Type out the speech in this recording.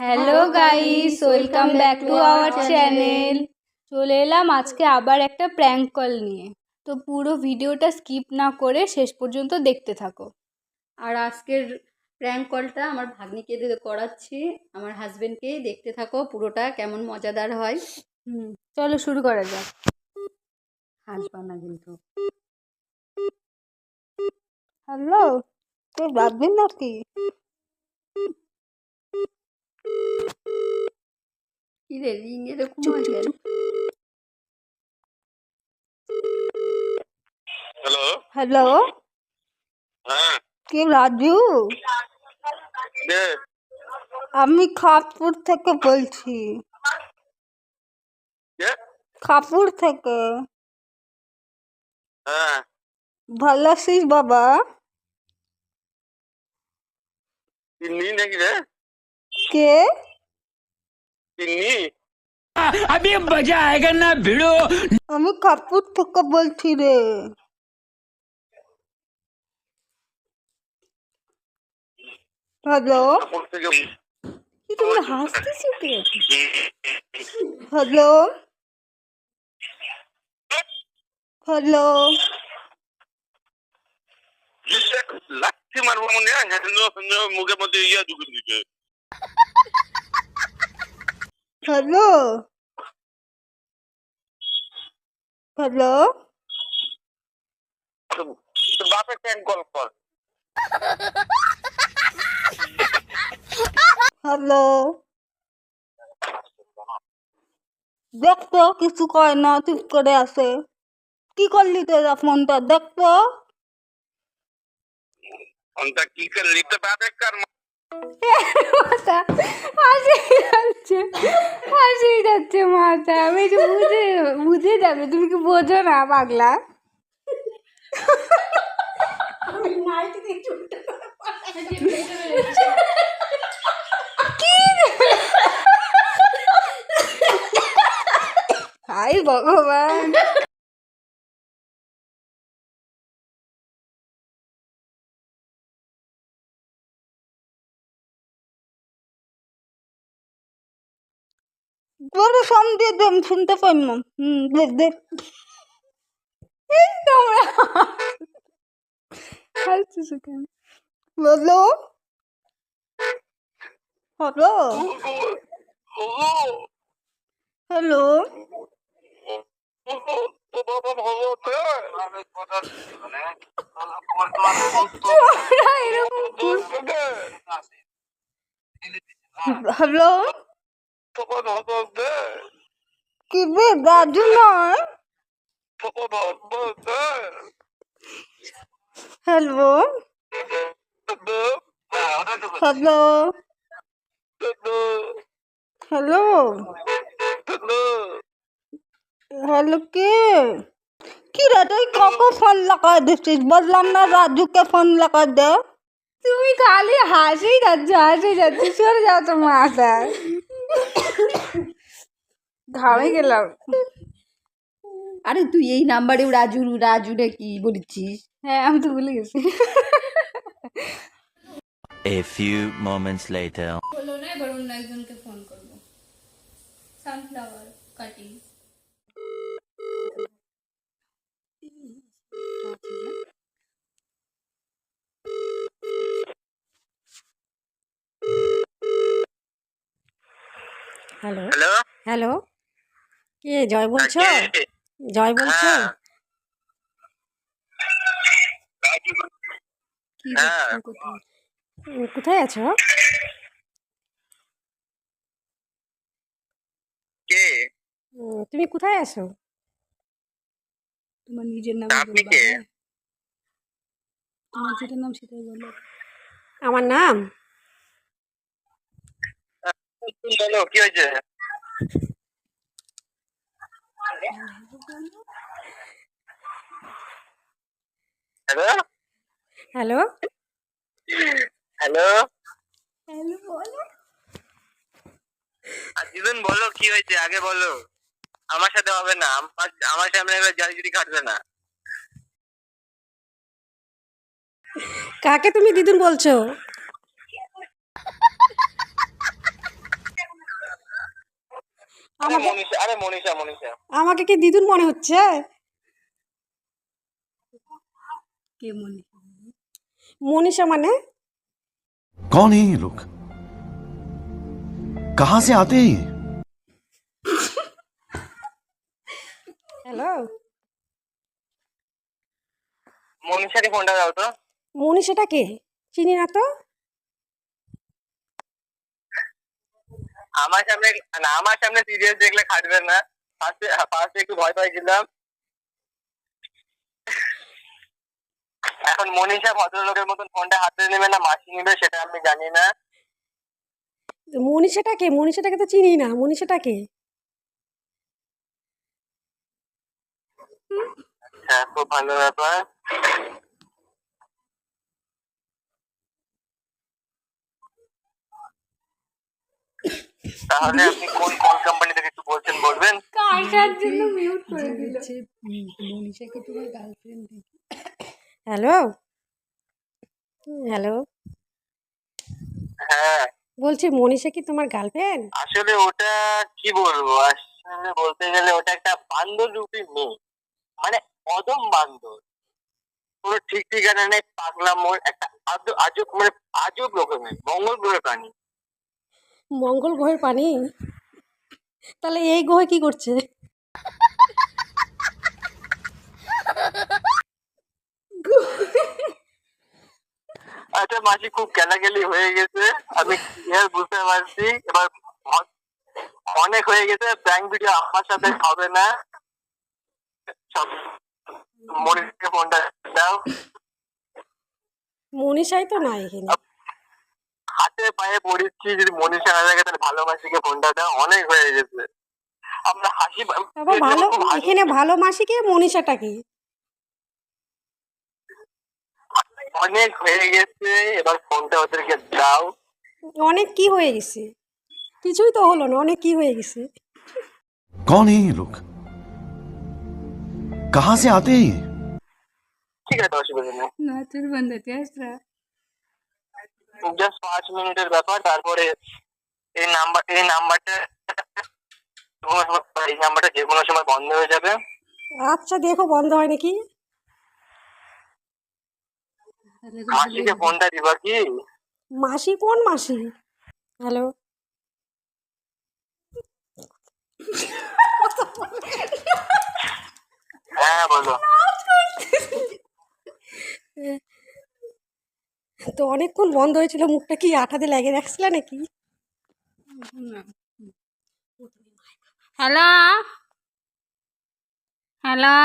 Hello guys welcome back to our channel চলে এলাম আজকে আবার একটা প্র্যাঙ্ক কল নিয়ে। তো পুরো ভিডিওটা স্কিপ না করে শেষ পর্যন্ত দেখতে থাকো। আর আজকের প্র্যাঙ্ক কলটা আমার ভাগ্নিকে দিয়ে করাচ্ছি। আমার হাজবেন্ডকে দেখতে থাকো, পুরোটা কেমন মজাদার হয়। হুম, চলো শুরু করা যাক। হাসবা না কিন্তু। হ্যালো তুই ভাববি নাকি? চুপ, হয় চুপ, কেন? হ্যালো হ্যালো হ্যাঁ কে রাজু? কে? আমি খাপুর থেকে বলছি। কে? খাপুর থেকে। হ্যাঁ। ভালো আছিস বাবা? কে? তিন্নি अभी मजा आएगा ना भिड़ो আমি খাপুর থেকে বলছি রে হ্যালো কাপড় থেকে কি তুমি হাসতেছো কে হ্যালো হ্যালো লাঠি মারবো মনে হয় হ্যাঁ, নো, নো, মুখের মধ্যে ইয়া ঢুকে দিচ্ছে হ্যালো হ্যালো তোর বাপের ট্যাঙ্ক কল কর। হ্যালো দেখতো কিছু কয় না চুপ করে আছে। কি করলি তোরা ফোনটা? দেখতো ফোনটা কি করে লিখতে পারবে কার মাথা হাসি যাচ্ছে হাসি মাথা আমি যে বুঝে বুঝে যাবে তুমি কি বোঝো না পাগলা? হাই ভগবান। বড় সাম দিয়ে দে শুনতে পাই না। হুম কেন? হ্যালো হ্যালো হ্যালো তোমরা এরকম হ্যালো কি বে দাদু নয় হ্যালো হ্যালো হ্যালো হ্যালো কে কি রে তুই কাকে ফোন লাগা দিছিস বললাম না রাজুকে ফোন লাগা দে তুমি খালি হাসি যাচ্ছ হাসি যাচ্ছ সরে যাও তো মাথা ঘামে গেলাম আরে তুই এই নাম্বারে রাজু রাজু রে কি বলেছিস হ্যাঁ আমি তো ভুলে গেছি A few moments later. বলো না এবার অন্য একজনকে ফোন করব sunflower cutting hello hello hello কে? জয় বলছো? জয় বলছো? হ্যাঁ। হ্যাঁ। কোথায়? আছো? কে? তুমি কোথায় আছো? তোমার নিজের নাম আপনি কে? হ্যাঁ? তোমার যেটা নাম সেটাই বলো। আমার নাম? বলো কি হয়েছে? হ্যালো হ্যালো হ্যালো হ্যালো বলো। দিদুন বলো কি হয়েছে? আগে বলো। আমার সাথে হবে না। আমার আমার সামনে এবার জারিজুরি কাটবে না। কাকে তুমি দিদুন বলছো আরে আমাকে মনীষা আরে মনীষা মনীষা আমাকে কি দিদুন মনে হচ্ছে কে মনে মনীষা মানে कौन है ये लोग कहां से आते हैं ये হ্যালো মনীষাকে ফোনটা দাও তো মনীষাটা কে চিনি না তো আমার সামনে না আমার সামনে সিরিয়াস দেখলে খাটবেন না। ফার্স্টে ফার্স্টে একটু ভয় পাইছিলাম এখন মনীষা ভদ্রলোকের মতন ফোনটা হাতে নেবে না মাসি নেবে সেটা আমি জানি না। মনীষাটা কে মনীষাটাকে তো চিনি না মনীষাটা কে হ্যাঁ খুব ভালো ব্যাপার। তাহলে আপনি কোন কোন কোম্পানি থেকে একটু বলছেন বলবেন কাটার জন্য মিউট করে দিল? মনীষাকে তোমার গার্লফ্রেন্ড হ্যালো হ্যালো হ্যাঁ। বলছি মনীষা কি তোমার গার্লফ্রেন্ড আসলে ওটা কি বলব? আসলে বলতে গেলে ওটা একটা বান্দর রূপী মেয়ে। মানে অদম বান্দর পুরো ঠিক ঠিকানা নেই পাগলা মোড় একটা আজব আজব মানে আজব রকমের মঙ্গল গ্রহের প্রাণী। মঙ্গল গ্রহের পানি? তাহলে এই গ্রহে কি করছে? আচ্ছা মাসি খুব গেলাগেলি হয়ে গেছে। আমি ক্লিয়ার বুঝতে পারছি। এবার অনেক হয়ে গেছে। ব্যাংক ভিডিও আমার সাথে হবে না। সব মনিরকে ফোনটা দাও। মনীষাই তো নাই এখানে। পায়ে পড়েছি যদি মনীষা না থাকে তাহলে ভালো মাসিকে ফোনটা দাও অনেক হয়ে গেছে আমরা হাসি আবার ভালো খুব হাসি- এখানে ভালো মাসিকে মনীষাটা কি অনেক হয়ে গেছে এবার ফোনটা ওদেরকে দাও অনেক কি হয়ে গেছে কিছুই তো হলো না অনেক কি হয়ে গেছে कौन है ये लोग कहां से आते हैं ये ঠিক আছে অসুবিধা নেই নাচুর বন্ধ তেসরা জাস্ট পাঁচ মিনিটের ব্যাপার তারপরে এই নাম্বার এই নাম্বারটা এই নাম্বারটা যে কোনো সময় বন্ধ হয়ে যাবে। আচ্ছা দেখো বন্ধ হয় নাকি? মাসিকে ফোনটা দিবা কি? মাসি কোন মাসি? হ্যালো হ্যাঁ বলো। তো অনেকক্ষণ বন্ধ হয়েছিল মুখটা কি আঠাতে লাগিয়ে রাখছিল নাকি? হ্যালো? হ্যালো?